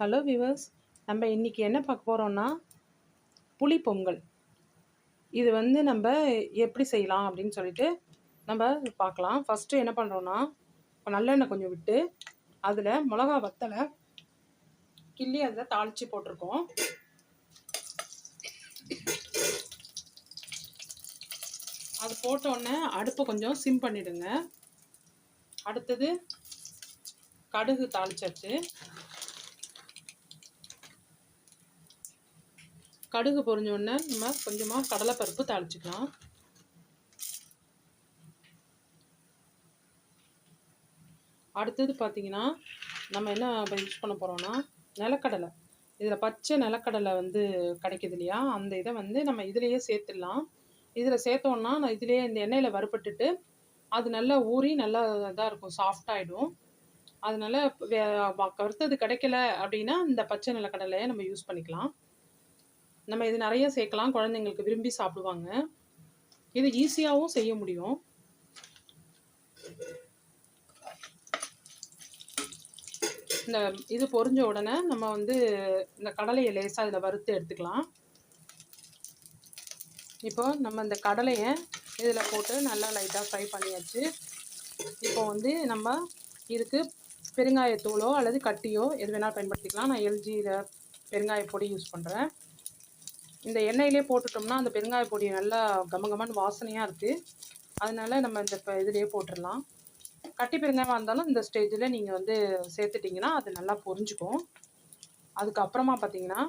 Hello viewers நம்ம இன்றைக்கி என்ன பார்க்க போகிறோம்னா புளி பொங்கல் இது வந்து நம்ம எப்படி செய்யலாம் அப்படின்னு சொல்லிட்டு நம்ம பார்க்கலாம். ஃபஸ்ட்டு என்ன பண்ணுறோன்னா நல்லெண்ணெய் கொஞ்சம் விட்டு அதில் மிளகா வத்தலை கிள்ளி அதில் தாளித்து போட்டிருக்கோம். அது போட்டோடனே அடுப்பை கொஞ்சம் சிம் பண்ணிவிடுங்க அடுத்தது கடுகு தாளிச்சாச்சு கடுகு பொறிஞ்ச உடனே நம்ம கொஞ்சமாக கடலைப்பருப்பு தாளிச்சுக்கலாம். அடுத்தது பார்த்தீங்கன்னா நம்ம என்ன யூஸ் பண்ண போகிறோம்னா நிலக்கடலை. இதில் பச்சை நிலக்கடலை வந்து கிடைக்கிது இல்லையா? அந்த இதை வந்து நம்ம இதுலேயே சேர்த்துடலாம். இதில் சேர்த்தோன்னா நான் இதுலேயே இந்த எண்ணெயில் வறுப்பட்டுட்டு அது நல்லா ஊறி நல்லா இதாக இருக்கும் சாஃப்டாகிடும் அதனால கருத்தது கிடைக்கல அப்படின்னா இந்த பச்சை நிலக்கடலையை நம்ம யூஸ் பண்ணிக்கலாம். நம்ம இது நிறைய சேர்க்கலாம் குழந்தைங்களுக்கு விரும்பி சாப்பிடுவாங்க. இது ஈஸியாகவும் செய்ய முடியும். இந்த இது பொரிஞ்ச உடனே நம்ம வந்து இந்த கடலையை லேசாக இதில் வறுத்து எடுத்துக்கலாம். இப்போ நம்ம இந்த கடலையை இதில் போட்டு நல்லா லைட்டாக ஃப்ரை பண்ணியாச்சு. இப்போ வந்து நம்ம இதுக்கு பெருங்காயத்தூளோ அல்லது கட்டியோ எது வேணாலும் பயன்படுத்திக்கலாம். நான் எல்ஜியில் பெருங்காய பொடி யூஸ் பண்ணுறேன் இந்த எண்ணெயிலே போட்டுட்டோம்னா அந்த பெருங்காய பொடி நல்லா கம வாசனையாக இருக்குது அதனால நம்ம இந்த இப்போ இதுலேயே போட்டுடலாம் கட்டி பெருங்காயமாக இருந்தாலும் இந்த ஸ்டேஜில் நீங்கள் வந்து சேர்த்துட்டிங்கன்னா அது நல்லா பொரிஞ்சுக்கும். அதுக்கப்புறமா பார்த்தீங்கன்னா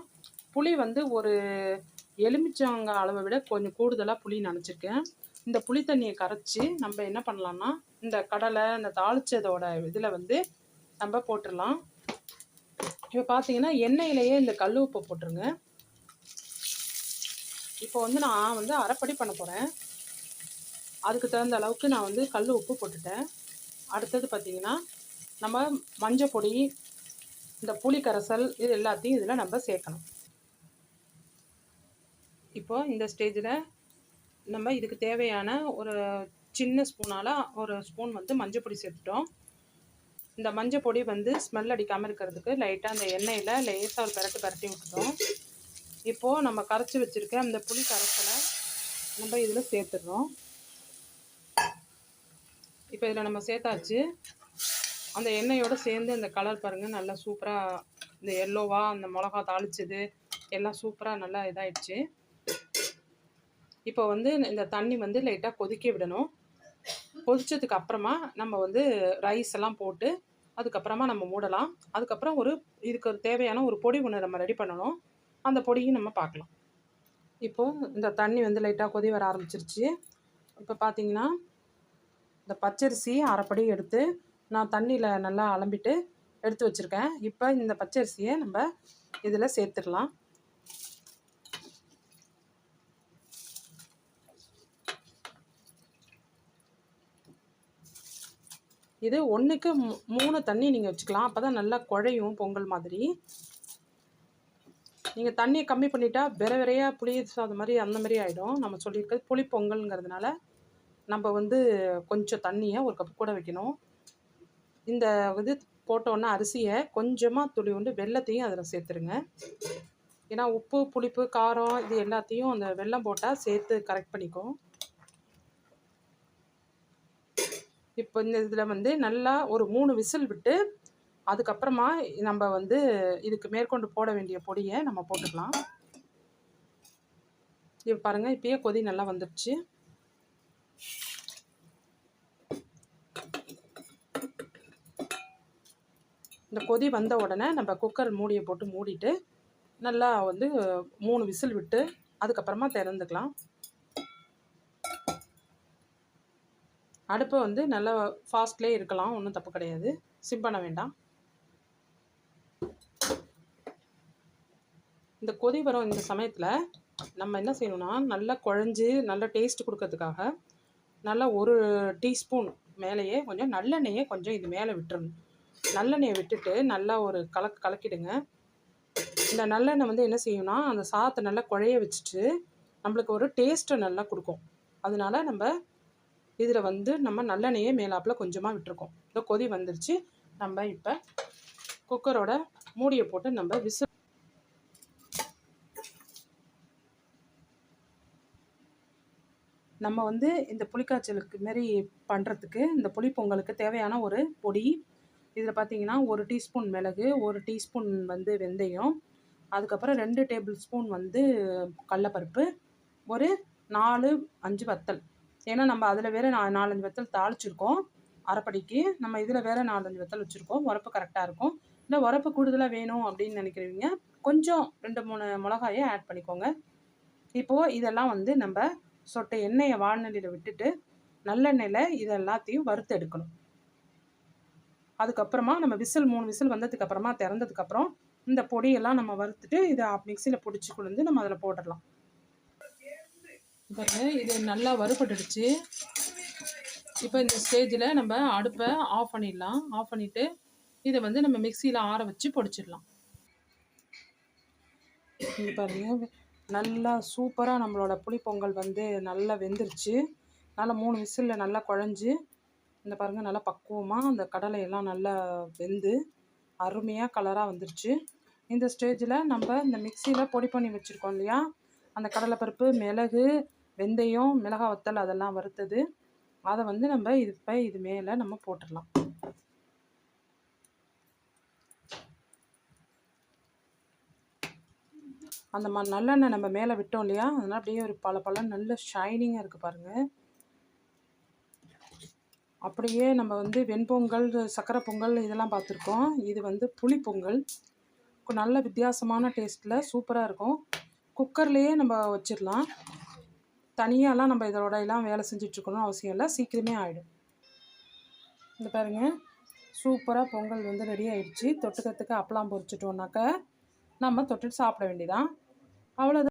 புளி வந்து ஒரு எலுமிச்சங்க அளவை விட கொஞ்சம் கூடுதலாக புளி நினச்சிருக்கேன். இந்த புளி தண்ணியை கரைச்சி நம்ம என்ன பண்ணலாம்னா இந்த கடலை இந்த தாளிச்சதோட இதில் வந்து நம்ம போட்டுடலாம் இப்போ பார்த்தீங்கன்னா எண்ணெயிலேயே இந்த கல் உப்பை போட்டுருங்க. இப்போ வந்து நான் வந்து அரைப்படி பண்ண போகிறேன் அதுக்கு தகுந்த அளவுக்கு நான் வந்து கல் உப்பு போட்டுட்டேன். அடுத்தது பார்த்திங்கன்னா நம்ம மஞ்சள் பொடி இந்த புளி கரைசல் இது எல்லாத்தையும் இதில் நம்ம சேர்க்கணும். இப்போ இந்த ஸ்டேஜில் நம்ம இதுக்கு தேவையான ஒரு சின்ன ஸ்பூனால் ஒரு ஸ்பூன் வந்து மஞ்சள் பொடி சேர்த்துட்டோம். இந்த மஞ்சள் பொடி வந்து ஸ்மெல் அடிக்காமல் இருக்கிறதுக்கு லைட்டாக அந்த எண்ணெயில் லேசாக ஒரு பரட்டு பரட்டி விட்டுட்டோம். இப்போது நம்ம கரைச்சி வச்சுருக்க அந்த புளி கரைச்சலை நம்ம இதில் சேர்த்துடுறோம். இப்போ இதில் நம்ம சேர்த்தாச்சு. அந்த எண்ணெயோடு சேர்ந்து அந்த கலர் பாருங்கள் நல்லா சூப்பராக இந்த எல்லோவாக அந்த மிளகா தாளிச்சது எல்லாம் சூப்பராக நல்லா இதாகிடுச்சு இப்போ வந்து இந்த தண்ணி வந்து லைட்டாக கொதிக்க விடணும். கொதித்ததுக்கு அப்புறமா நம்ம வந்து ரைஸ் எல்லாம் போட்டு அதுக்கப்புறமா நம்ம மூடலாம். அதுக்கப்புறம் ஒரு இதுக்கு தேவையான ஒரு பொடி ஒன்று நம்ம ரெடி பண்ணணும். அந்த பொடியும் நம்ம பார்க்கலாம். இப்போது இந்த தண்ணி வந்து லைட்டாக கொதி வர ஆரம்பிச்சிருச்சு. இப்போ பார்த்தீங்கன்னா இந்த பச்சரிசி அரைப்படி எடுத்து நான் தண்ணியில் நல்லா அலம்பிட்டு எடுத்து வச்சுருக்கேன். இப்போ இந்த பச்சரிசியை நம்ம இதில் சேர்த்துடலாம். இது ஒன்றுக்கு மூணு தண்ணி நீங்கள் வச்சுக்கலாம். அப்போ தான் நல்லா குழையும் பொங்கல் மாதிரி. நீங்கள் தண்ணியை கம்மி பண்ணிட்டா வெற வெறையாக புளி சாதம் மாதிரி அந்த மாதிரி ஆகிடும் நம்ம சொல்லியிருக்கிறது புளி பொங்கல்ங்கிறதுனால நம்ம வந்து கொஞ்சம் தண்ணியை ஒரு கப் கூட வைக்கணும். இந்த இது போட்டோன்னா அரிசியை கொஞ்சமாக துளி உண்டு வெள்ளத்தையும் அதில் சேர்த்துருங்க. ஏன்னா உப்பு புளிப்பு காரம் இது எல்லாத்தையும் அந்த வெள்ளம் போட்டால் சேர்த்து கரெக்ட் பண்ணிக்கும். இப்போ இந்த இதில் வந்து நல்லா ஒரு மூணு விசில் விட்டு அதுக்கப்புறமா நம்ம வந்து இதுக்கு மேற்கொண்டு போட வேண்டிய பொடியை நம்ம போட்டுக்கலாம். இப்போ பாருங்கள் இப்பயே கொதி நல்லா வந்துடுச்சு இந்த கொதி வந்த உடனே நம்ம குக்கர் மூடியை போட்டு மூடிட்டு நல்லா வந்து மூணு விசில் விட்டு அதுக்கப்புறமா திறந்துக்கலாம். அடுப்பை வந்து நல்லா ஃபாஸ்ட்லேயே இருக்கலாம் ஒன்றும் தப்பு கிடையாது. சிம் பண்ண வேண்டாம். இந்த கொதி வரும் இந்த சமயத்தில் நம்ம என்ன செய்யணும்னா நல்லா குழஞ்சி நல்லா டேஸ்ட் கொடுக்கறதுக்காக நல்லா ஒரு டீஸ்பூன் மேலேயே கொஞ்சம் நல்லெண்ணெயை கொஞ்சம் இது மேலே விட்டுறணும். நல்லெண்ணெயை விட்டுட்டு நல்லா ஒரு கலக் கலக்கிடுங்க. இந்த நல்லெண்ணெய் வந்து என்ன செய்யணும்னா அந்த சாதத்தை நல்லா குழைய வச்சுட்டு நம்மளுக்கு ஒரு டேஸ்ட்டை நல்லா கொடுக்கும். அதனால நம்ம இதில் வந்து நம்ம நல்லெண்ணெயே மேலாப்பில் கொஞ்சமாக விட்டுருக்கோம். இந்த கொதி வந்துருச்சு. நம்ம இப்போ குக்கரோட மூடியை போட்டு நம்ம விசில் நம்ம வந்து இந்த புளிக்காய்ச்சலுக்கு மாரி பண்ணுறதுக்கு இந்த புளிப்பொங்கலுக்கு தேவையான ஒரு பொடி இதில் பார்த்தீங்கன்னா ஒரு டீஸ்பூன் மிளகு ஒரு டீஸ்பூன் வந்து வெந்தயம் அதுக்கப்புறம் ரெண்டு டேபிள் ஸ்பூன் வந்து கடலப்பருப்பு ஒரு நாலு அஞ்சு வத்தல். ஏன்னா நம்ம அதில் வேறு நா நாலஞ்சு வத்தல் தாளிச்சிருக்கோம். அரைப்படிக்கு நம்ம இதில் வேறு நாலஞ்சு வத்தல் வச்சுருக்கோம். உரப்பு கரெக்டாக இருக்கும். இல்லை உரப்பு கூடுதலாக வேணும் அப்படின்னு நினைக்கிறவங்க கொஞ்சம் ரெண்டு மூணு மிளகாயை ஆட் பண்ணிக்கோங்க. இப்போது இதெல்லாம் வந்து நம்ம சொட்டை எண்ணெயை வானொலியில் விட்டுட்டு நல்லெண்ணெயில் இது எல்லாத்தையும் வறுத்து எடுக்கணும். அதுக்கப்புறமா நம்ம விசில் மூணு விசில் வந்ததுக்கப்புறமா திறந்ததுக்கப்புறம் இந்த பொடியெல்லாம் நம்ம வறுத்துட்டு இதை மிக்சியில் பிடிச்சி கொண்டு நம்ம அதில் போட்டுடலாம். பாருங்க இது நல்லா வறுபட்டுடுச்சு. இப்போ இந்த ஸ்டேஜில் நம்ம அடுப்பை ஆஃப் பண்ணிடலாம். ஆஃப் பண்ணிவிட்டு இதை வந்து நம்ம மிக்சியில் ஆற வச்சு பொடிச்சிடலாம். இது நல்லா சூப்பராக நம்மளோட புளிப்பொங்கல் வந்து நல்லா வெந்துருச்சு. நல்லா மூணு விசிலில் நல்லா குழஞ்சி இந்த பாருங்கள் நல்லா பக்குவமாக அந்த கடலையெல்லாம் நல்லா வெந்து அருமையாக கலராக வந்துருச்சு. இந்த ஸ்டேஜில் நம்ம இந்த மிக்சியில் பொடி பண்ணி வச்சுருக்கோம் இல்லையா? அந்த கடலைப்பருப்பு மிளகு வெந்தயம் மிளகா வத்தல் அதெல்லாம் வறுத்தது. அதை வந்து நம்ம இது இப்போ இது மேலே நம்ம போட்டுடலாம். அந்த மா நல்லெண்ணெய் நம்ம மேலே விட்டோம் இல்லையா? அதனால் அப்படியே ஒரு பல பல நல்ல ஷைனிங்காக இருக்குது பாருங்கள் அப்படியே நம்ம வந்து வெண்பொங்கல் சக்கரை பொங்கல் இதெல்லாம் பார்த்துருக்கோம். இது வந்து புளி பொங்கல். நல்ல வித்தியாசமான டேஸ்ட்டில் சூப்பராக இருக்கும். குக்கர்லேயே நம்ம வச்சிடலாம். தனியாலாம் நம்ம இதோட எல்லாம் வேலை செஞ்சிட்ருக்கணும்னு அவசியம் இல்லை. சீக்கிரமே ஆகிடும் இந்த பாருங்கள் சூப்பராக பொங்கல் வந்து ரெடி ஆயிடுச்சு. தொட்டுக்கிறதுக்கு அப்பளம் பொரிச்சிட்டோம்னாக்க நம்ம தொட்டுட்டு சாப்பிட வேண்டியதான் அவ்வளோதான்